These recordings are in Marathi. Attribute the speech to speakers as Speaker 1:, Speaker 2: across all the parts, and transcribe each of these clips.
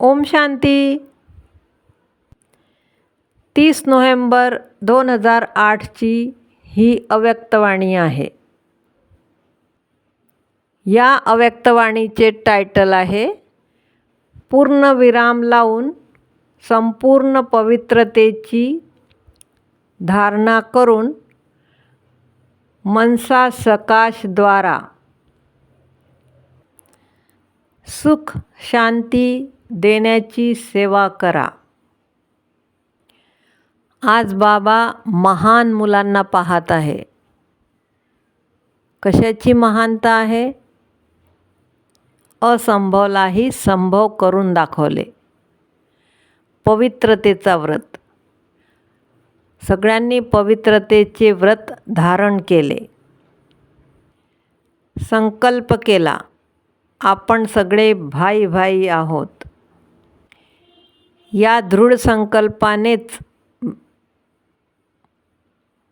Speaker 1: ओम शांती. तीस नोव्हेंबर दोन हजार आठची ही अव्यक्तवाणी आहे. या अव्यक्तवाणीचे टायटल आहे पूर्ण विराम लावून संपूर्ण पवित्रतेची धारणा करून मनसा सकाशद्वारा सुख शांती देण्याची सेवा करा. आज बाबा महान मुलांना पाहत आहे. कशाची महानता आहे? असंभवलाही संभव करून दाखवले. पवित्रतेचा व्रत. सगळ्यांनी पवित्रतेचे व्रत धारण केले. संकल्प केला. आपण सगळे भाई भाई आहोत. या दृढ संकल्पानेच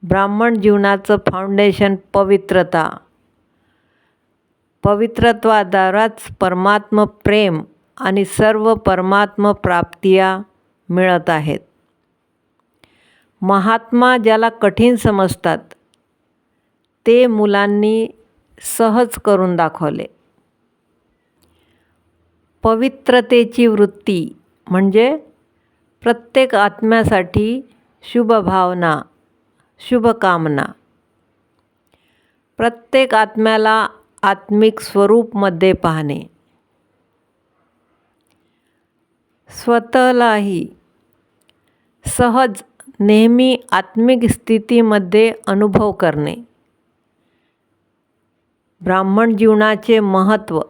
Speaker 1: ब्राह्मण जीवनाचं फाउंडेशन पवित्रता. पवित्रत्वाद्वाराच परमात्म प्रेम आणि सर्व परमात्म प्राप्तिया मिळत आहेत. महात्मा ज्याला कठीण समजतात ते मुलांनी सहज करून दाखवले. पवित्रतेची वृत्ती म्हणजे प्रत्येक आत्म्यासाठी शुभभावना शुभकामना. प्रत्येक आत्म्याला आत्मिक स्वरूपमध्ये पाहणे. स्वतःलाही सहज नेहमी आत्मिक स्थितीमध्ये अनुभव करणे. ब्राह्मण जीवनाचे महत्त्व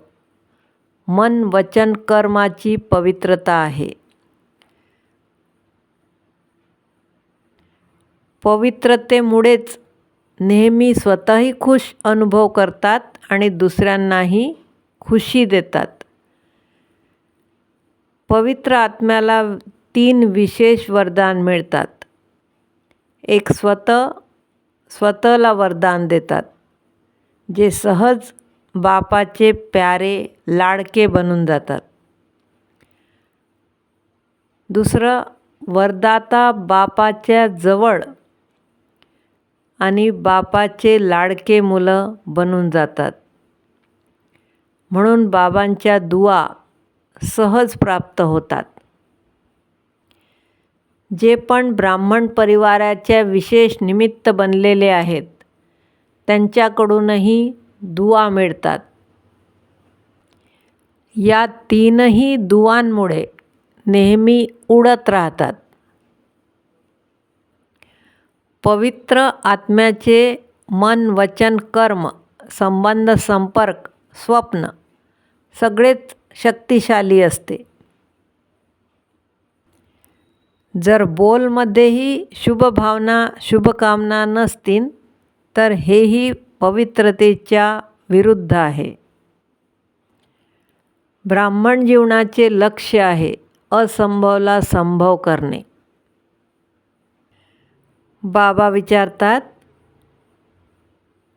Speaker 1: मन वचन कर्माची पवित्रता आहे. पवित्रतेमुळेच नेहमी स्वतःही खुश अनुभव करतात आणि दुसऱ्यांनाही खुशी देतात. पवित्र आत्म्याला तीन विशेष वरदान मिळतात. एक स्वतः स्वतःला वरदान देतात जे सहज बापाचे प्यारे लाडके बनून जातात. दुसरं वरदाता बापाच्या जवळ आणि बापाचे लाडके मुलं बनून जातात. म्हणून बाबांच्या दुवा सहज प्राप्त होतात. जे पण ब्राह्मण परिवाराच्या विशेष निमित्त बनलेले आहेत त्यांच्याकडूनही दुवा मिळतात. या तीनही दुवांमुळे नेहमी उडत राहतात. पवित्र आत्म्याचे मन वचन कर्म संबंध संपर्क स्वप्न सगळेच शक्तिशाली असते. जर बोलमध्येही शुभभावना शुभकामना नसतील तर हेही पवित्रतेच्या विरुद्ध आहे. ब्राह्मण जीवनाचे लक्ष आहे असंभवला संभव करणे. बाबा विचारतात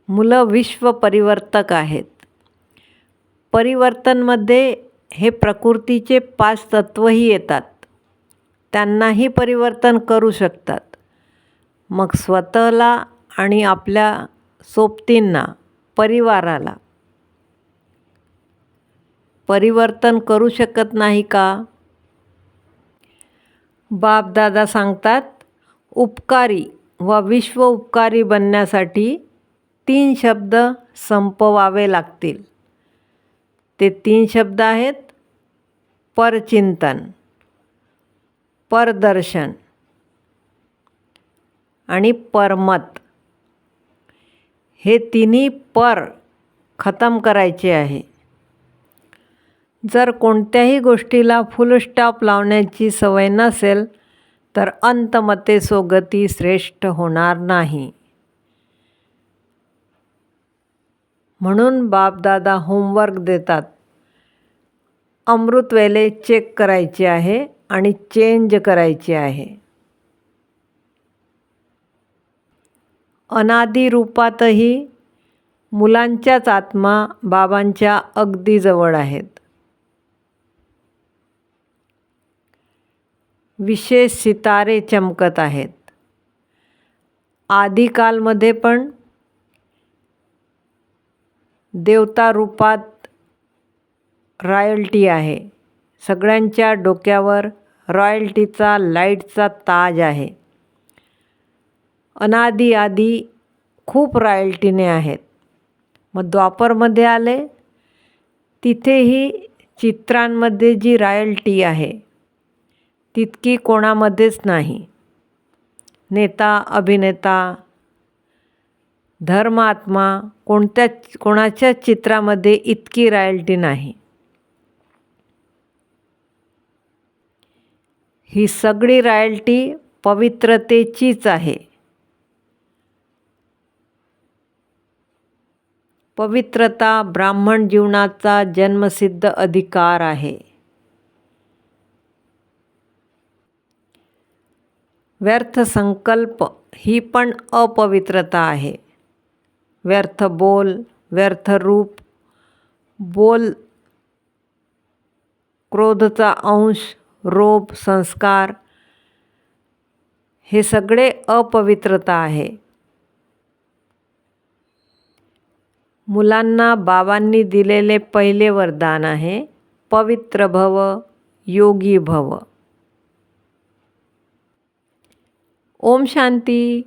Speaker 1: मुलं विश्व परिवर्तक आहेत. परिवर्तनमध्ये हे प्रकृतीचे पाच तत्त्वही येतात. त्यांनाही परिवर्तन करू शकतात. मग स्वतःला आणि आपल्या सोबतींना परिवाराला. परिवर्तन करू शकत नाही का? बापदादा सांगतात उपकारी व विश्व उपकारी बनण्यासाठी तीन शब्द संपवावे लागतील. ते तीन शब्द आहेत परचिंतन परदर्शन आणि परमत. हे तिन्ही पर खतम करायचे आहे. जर कोणत्याही गोष्टीला फुलस्टॉप लावण्याची सवय नसेल तर अंतमते सोगती श्रेष्ठ होणार नाही. म्हणून बापदादा होमवर्क देतात. अमृतवेले चेक करायचे आहे आणि चेंज करायचे आहे. अनादी रूपातही मुलांच्याच आत्मा बाबांच्या अगदी जवळ आहेत. विशेष सितारे चमकत आहेत. आदिकालमध्ये पण देवता रूपात रॉयल्टी आहे. सगळ्यांच्या डोक्यावर रॉयल्टीचा लाईटचा ताज आहे. अनादी आदी खूप रॉयल्टीने आहेत. मग द्वापरमध्ये आले तिथेही चित्रांमध्ये जी रॉयल्टी आहे तितकी कोणामध्येच नाही. नेता अभिनेता धर्मात्मा कोणत्या कोणाच्याच चित्रामध्ये इतकी रॉयल्टी नाही. ही सगळी रॉयल्टी पवित्रतेचीच आहे. पवित्रता ब्राह्मण जीवनाचा जन्मसिद्ध अधिकार आहे. व्यर्थ संकल्प ही पण अपवित्रता आहे. व्यर्थ बोल, व्यर्थ रूप, बोल क्रोधचा अंश, रोप, संस्कार हे सगळे अपवित्रता आहे. मुलांना बाबांनी दिलेले पहिले वरदान आहे पवित्र भव योगी भव. ओम शांती.